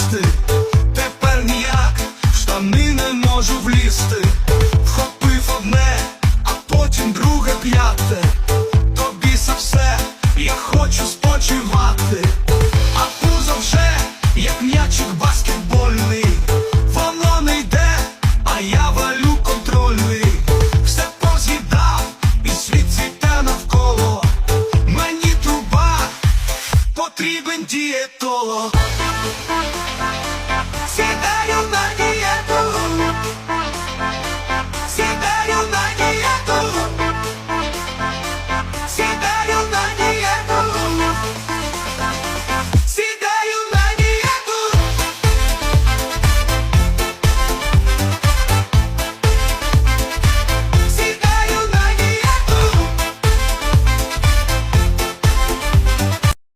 їсти. Тепер ніяк в штани не можу влізти. Вхопив одне, а потім друге п'яте. Тобі за все, я хочу спочивати. А пузо вже, як м'ячик баскетбольний. Воно не йде, а я валю контрольний. Все поз'їдав, і світ цвіте навколо. Мені труба, потрібен дієтолог.